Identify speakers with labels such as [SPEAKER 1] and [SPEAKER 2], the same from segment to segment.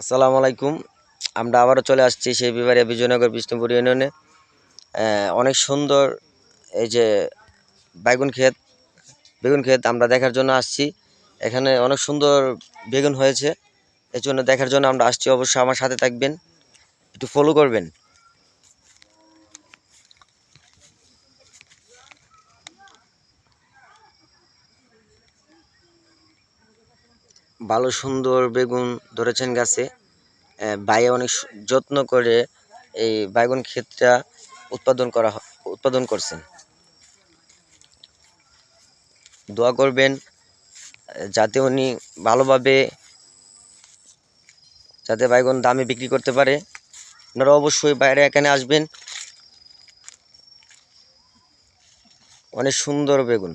[SPEAKER 1] আসসালামু আলাইকুম। আমরা আবারও চলে আসছি সেই বিবারে বিজয়নগর বিষ্ণুপুর ইউনিয়নে। অনেক সুন্দর এই যে বেগুন ক্ষেত বেগুন ক্ষেত আমরা দেখার জন্য আসছি। এখানে অনেক সুন্দর বেগুন হয়েছে। এই জন্য দেখার জন্য আমরা আসছি। অবশ্যই আমার সাথে থাকবেন, একটু ফলো করবেন। ভালো সুন্দর বেগুন ধরেছেন গাছে। ভাই অনেক যত্ন করে এই বেগুন ক্ষেতটা উৎপাদন করা উৎপাদন করছেন। দোয়া করবেন, যাতে উনি ভালোভাবে যাতে বাইগন দামে বিক্রি করতে পারে। আপনারা অবশ্যই বাইরে এখানে আসবেন। অনেক সুন্দর বেগুন।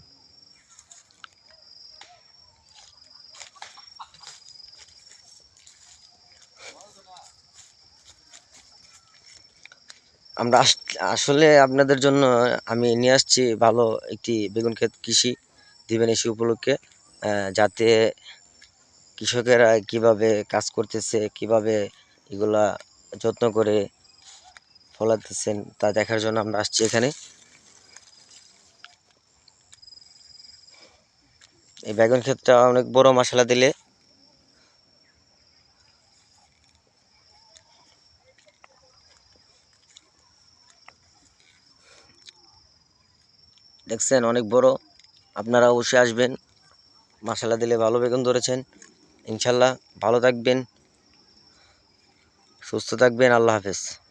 [SPEAKER 1] আমরা আস- আসলে আপনাদের জন্য আমি নিয়ে আসছি ভালো একটি বেগুন ক্ষেত কৃষি দিবেন এসে উপলক্ষে যাতে কৃষকেরা কীভাবে কাজ করতেছে, কীভাবে এগুলা যত্ন করে ফলাতেছেন তা দেখার জন্য আমরা আসছি এখানে। এই বেগুন ক্ষেতটা অনেক বড় মশলা দিলে দেখছেন, অনেক বড়। আপনারা অবশ্যই আসবেন। মাসালা দিলে ভালো বেগুন ধরেছেন। ইনশাল্লাহ ভালো থাকবেন, সুস্থ থাকবেন। আল্লাহ হাফেজ।